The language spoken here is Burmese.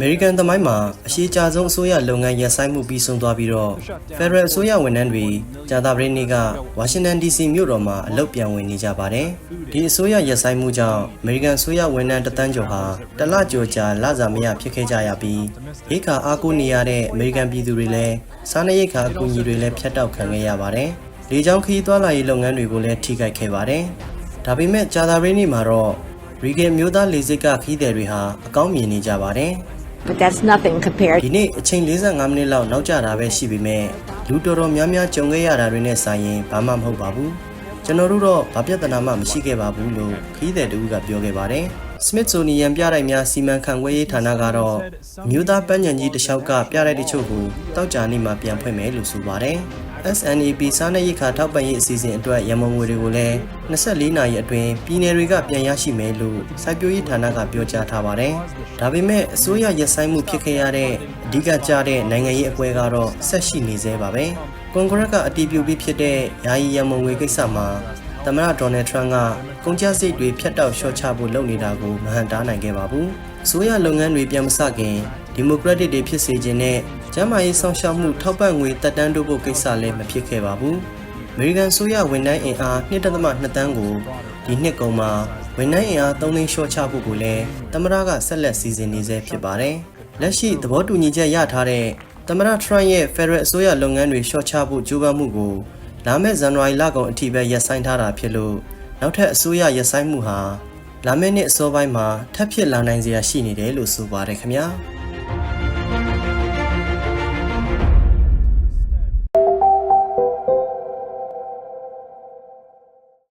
မေရိကန်သမိုင်းမှာအရှိကြဆုံးအစိုးရလုပ်ငန်းရပ်ဆိုင်းမှုပြီးဆုံးသွားပြီးတော့ Federal အစိုးရဝန်ထမ်းတွေကြာသပတေးနေ့ကဝါရှင်တန် DC မြို့တော်မှာအလုပ်ပြန်ဝင်နေကြပါတယ်။ဒီအစိုးရရပ်ဆိုင်းမှုကြောင့်အမေရိကန်အစိုးရဝန်ထမ်းတသန်းကျော်ဟာတလကျော်ကြာလစာမရဖြစ်ခဲ့ကြရပြီးရိတ်ခါအားကိုးနေရတဲ့အမေရိကန်ပြည်သူတွေလည်းစားနပ်ရိက္ခာအကူအညီတွေလည်းဖျက်တောက်ခံခဲ့ရပါတယ်။လေကြောင်းခရီးသွားလာရေးလုပ်ငန်းတွေကိုလည်းထိခိုက်ခဲ့ပါတယ်။ဒါပေမဲ့ကြာသပတေးနေ့မှာတော့ရီဂင်မျိုးသားလေဆိပ်ကခရီးသည်တွေဟာအကောင်းမြင်နေကြပါတယ်။ But that's nothing compared ဒီနေ့အချိန်45မိနစ်လောက်နောက်ကျတာပဲရှိပေမဲ့လူတော်တော်များများကြုံခဲ့ရတာတွေနဲ့ဆိုင်ရင်ဘာမှမဟုတ်ပါဘူးကျွန်တော်တို့တော့ဘာပြဿနာမှမရှိခဲ့ပါဘူးလို့ခရီးသည်တူကပြောခဲ့ပါတယ် Smithsonian ပြတိုက်များစီမံခန့်ခွဲရေးဌာနကတော့အမျိုးသားပန်းညံကြီးတစ်လျှောက်ကပြတိုက်တချို့ကိုတောက်ကြနေ့မှာပြန်ဖွင့်မယ်လို့ဆိုပါတယ် SNAP စားနပ်ရိက္ခာထောက်ပံ့ရေးအစီအစဉ်အတွက်ရမုံငွေတွေကိုလည်း24နာရီအတွင်းပြည်내တွေကပြန်ရရှိမယ်လို့စိုက်ပျိုးရေးဌာနကပြောကြားထားပါတယ်။ဒါပေမဲ့အစိုးရရပ်ဆိုင်းမှုဖြစ်ခဲ့ရတဲ့အဓိကကျတဲ့နိုင်ငံရေးအပွဲကတော့ဆက်ရှိနေသေးပါပဲ။ကွန်ဂရက်ကအတည်ပြုပြီးဖြစ်တဲ့ယာယီရမုံငွေကိစ္စမှာသမ္မတဒေါ်နယ်ထရန့်ကကုန်ကျစရိတ်တွေဖြတ်တောက်လျှော့ချဖို့လုပ်နေတာကိုမဟန်တားနိုင်ခဲ့ပါဘူး။အစိုးရလုပ်ငန်းတွေပြန်မစခင်ဒီမိုကရက်တစ်တွေဖြစ်စေခြင်းနဲ့ ကျန်းမာရေးဆောင်ရှောက်မှုထောက်ပံ့ငွေတက်တန်းတိုးဖို့ကိစ္စလည်းမဖြစ်ခဲ့ပါဘူး။အမေရိကန်ဆိုရဝန်ထမ်းအင်အား1.2တန်းကိုဒီနှစ်ကုန်မှာဝန်ထမ်းအင်အား3သိန်းလျှော့ချဖို့ကိုလည်းသမ္မတကဆက်လက်စီစဉ်နေဆဲဖြစ်ပါတယ်။လက်ရှိသဘောတူညီချက်ရထားတဲ့သမ္မတထရန့်ရဲ့ Federal အစိုးရလုပ်ငန်းတွေလျှော့ချဖို့ကြိုးပမ်းမှုကိုလာမယ့်ဇန်နဝါရီလကုန်အထိပဲရပ်ဆိုင်းထားတာဖြစ်လို့နောက်ထပ်အစိုးရရပ်ဆိုင်းမှုဟာလာမယ့်နှစ်အစောပိုင်းမှာထပ်ဖြစ်လာနိုင်စရာရှိနေတယ်လို့ဆိုပါတယ်ခင်ဗျာ။